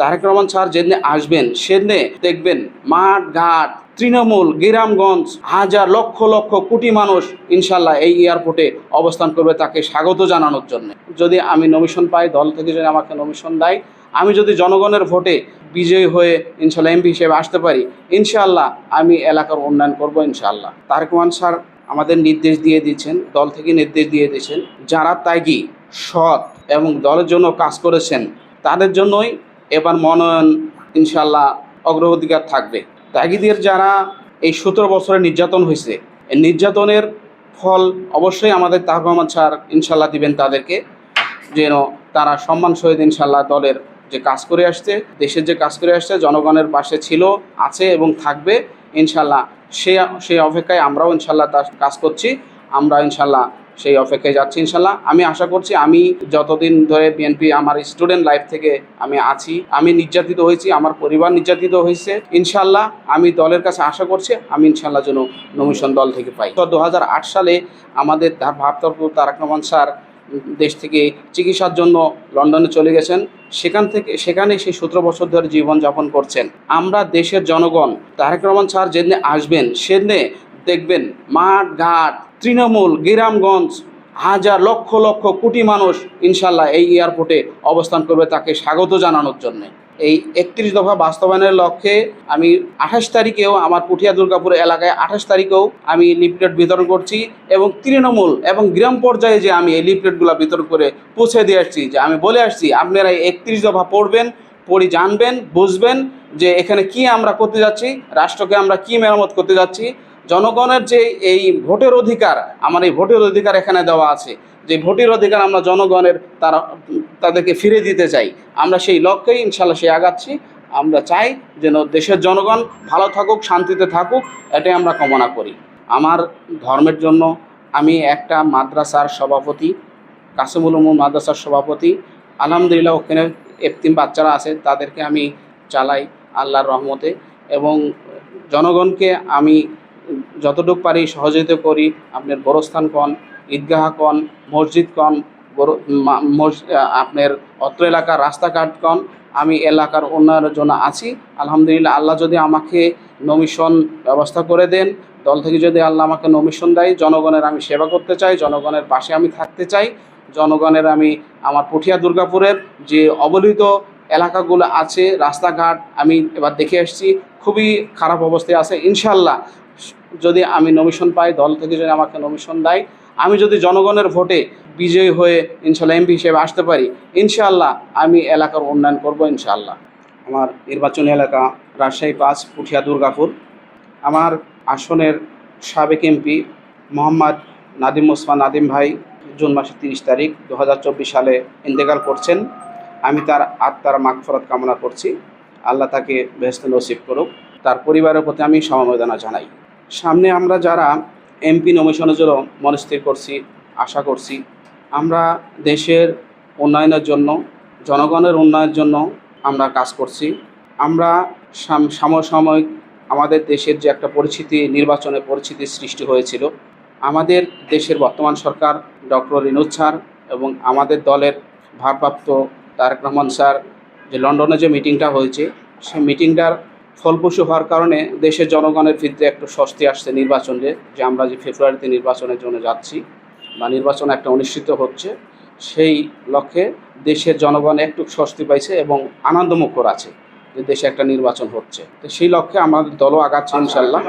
Tarique Rahman sir যেদিনে আসবেন, সেদিনে দেখবেন মাঠ ঘাট তৃণমূল, গ্রামগঞ্জ, হাজার লক্ষ লক্ষ কোটি মানুষ ইনশাল্লাহ এই এয়ারপোর্টে অবস্থান করবে তাকে স্বাগত জানানোর জন্য। যদি আমি নমিশন পাই, দল থেকে যদি আমাকে নমিশন দেয়, আমি যদি জনগণের ভোটে বিজয়ী হয়ে ইনশাল্লাহ এমপি হিসেবে আসতে পারি, ইনশাল্লাহ আমি এলাকার উন্নয়ন করব ইনশাল্লাহ। তারেক রহমান স্যার আমাদের নির্দেশ দিয়ে দিয়েছেন, দল থেকে নির্দেশ দিয়ে দিয়েছেন, যারা ত্যাগী, সৎ এবং দলের জন্য কাজ করেছেন, তাদের জন্যই এবার মনোনয়ন ইনশাল্লাহ অগ্রাধিকার থাকবে। ত্যাগীদের যারা এই সতেরো বছরে নির্যাতন হয়েছে, এই নির্যাতনের ফল অবশ্যই আমাদের রহমান স্যার ইনশাল্লাহ দিবেন তাদেরকে, যেন তারা সম্মান সহিত ইনশাল্লাহ দলের যে কাজ করে আসছে, দেশের যে কাজ করে আসছে, জনগণের পাশে ছিল, আছে এবং থাকবে ইনশাল্লাহ সে সেই অপেক্ষায় আমরাও ইনশাল্লাহ তার কাজ করছি, আমরা ইনশাল্লাহ সেই অপেক্ষায় যাচ্ছি ইনশাল্লাহ। আমি আশা করছি আমি যতদিন ধরে বিএনপি আমার স্টুডেন্ট লাইফ থেকে আমি আছি, আমি নির্যাতিত হয়েছি, আমার পরিবার নির্যাতিত হয়েছে, ইনশাল্লাহ আমি দলের কাছে আশা করছি আমি ইনশাল্লাহ যেন নমিশন দল থেকে পাই। তো দু হাজার আট সালে আমাদের তার ভাবতর্ক তারাক রহমান স্যার দেশ থেকে চিকিৎসার জন্য লন্ডনে চলে গেছেন। সেখান থেকে, সেখানে সেই সতেরো বছর ধরে জীবনযাপন করছেন। আমরা দেশের জনগণ, তারেক রহমান স্যার যেদিনে আসবেন, সেদিনে দেখবেন মাঠ, ঘাট, তৃণমূল, গ্রামগঞ্জ, হাজার লক্ষ লক্ষ কোটি মানুষ ইনশাল্লাহ এই এয়ারপোর্টে অবস্থান করবে তাকে স্বাগত জানানোর জন্য। এই একত্রিশ দফা বাস্তবায়নের লক্ষ্যে আমি আঠাশ তারিখেও আমার পুঠিয়া দুর্গাপুর এলাকায় আঠাশ তারিখেও আমি লিফলেট বিতরণ করছি এবং তৃণমূল এবং গ্রাম পর্যায়ে যে আমি এই লিফলেটগুলো বিতরণ করে পৌঁছে দিয়ে আসছি, যে আমি বলে আসছি, আপনারা এই একত্রিশ দফা পড়বেন, পড়ি জানবেন, বুঝবেন যে এখানে কি আমরা করতে যাচ্ছি, রাষ্ট্রকে আমরা কি মেরামত করতে যাচ্ছি জনগণের যে এই ভোটের অধিকার, আমার এই ভোটের অধিকার এখানে দেওয়া আছে। যে ভোটের অধিকার আমরা জনগণের তারা, তাদেরকে ফিরে দিতে চাই। আমরা সেই লক্ষ্যেই ইনশাল্লাহ সে আগাচ্ছি। আমরা চাই যেন দেশের জনগণ ভালো থাকুক, শান্তিতে থাকুক, এটাই আমরা কামনা করি। আমার ধর্মের জন্য আমি একটা মাদ্রাসার সভাপতি, কাসিমুল উমুর মাদ্রাসার সভাপতি। আলহামদুলিল্লাহ ওখানে এফতিম বাচ্চারা আছে, তাদেরকে আমি চালাই আল্লাহর রহমতে। এবং জনগণকে আমি যতটুকু পারি সহযোগিতা করি, আপনার গোরস্থান কন ঈদগাহ কন মসজিদ কন আপনার অত্র এলাকার রাস্তাঘাট কন আমি এলাকার উন্নয়নের জন্য আছি। আলহামদুলিল্লাহ, আল্লাহ যদি আমাকে নমিশন ব্যবস্থা করে দেন, দল থেকে যদি আল্লাহ আমাকে নমিশন দেয়, জনগণের আমি সেবা করতে চাই, জনগণের পাশে আমি থাকতে চাই। জনগণের আমি, আমার পুঠিয়া দুর্গাপুরের যে অবহেলিত এলাকাগুলো আছে, রাস্তাঘাট, আমি এবার দেখে এসেছি খুবই খারাপ অবস্থায় আছে। ইনশাল্লাহ যদি আমি নমিশন পাই, দল থেকে যদি আমাকে নমিশন দেয়, আমি যদি জনগণের ভোটে বিজয়ী হয়ে ইনশাল্লাহ এমপি হিসেবে আসতে পারি ইনশাল্লাহ আমি এলাকার উন্নয়ন করব ইনশাল্লাহ আমার নির্বাচনী এলাকা রাজশাহী পাঁচ, পুঠিয়া, দুর্গাপুর। আমার আসনের সাবেক এমপি মোহাম্মদ নাদিম ওসমান নাদিম ভাই জুন মাসের তিরিশ তারিখ দু হাজার চব্বিশ সালে ইন্তেকাল করছেন। আমি তার আত্মার মাগফরত কামনা করছি। আল্লাহ তাকে বেহস্ত নসিব করুক। তার পরিবারের প্রতি আমি সমবেদনা জানাই। সামনে আমরা যারা এমপি নমিশনের জন্য মনস্থির করছি, আশা করছি, আমরা দেশের উন্নয়নের জন্য, জনগণের উন্নয়নের জন্য আমরা কাজ করছি। আমরা সাম- সমসাময়িক আমাদের দেশের যে একটা পরিস্থিতি নির্বাচনের পরিস্থিতির সৃষ্টি হয়েছিল। আমাদের দেশের বর্তমান সরকার ডক্টর রিনুজ স্যার এবং আমাদের দলের ভারপ্রাপ্ত তারেক রহমান স্যার যে লন্ডনে যে মিটিংটা হয়েছে, সেই মিটিংটার ফলপ্রসূ হওয়ার কারণে দেশের জনগণের ভিতরে একটু স্বস্তি আসছে নির্বাচনে যে আমরা যে ফেব্রুয়ারিতে নির্বাচনের জন্য যাচ্ছি বা নির্বাচন একটা অনুষ্ঠিত হচ্ছে, সেই লক্ষ্যে দেশের জনগণ একটু স্বস্তি পাইছে এবং আনন্দমুখর আছে যে দেশে একটা নির্বাচন হচ্ছে। তো সেই লক্ষ্যে আমাদের দলও আগাচ্ছে ইনশাল্লাহ।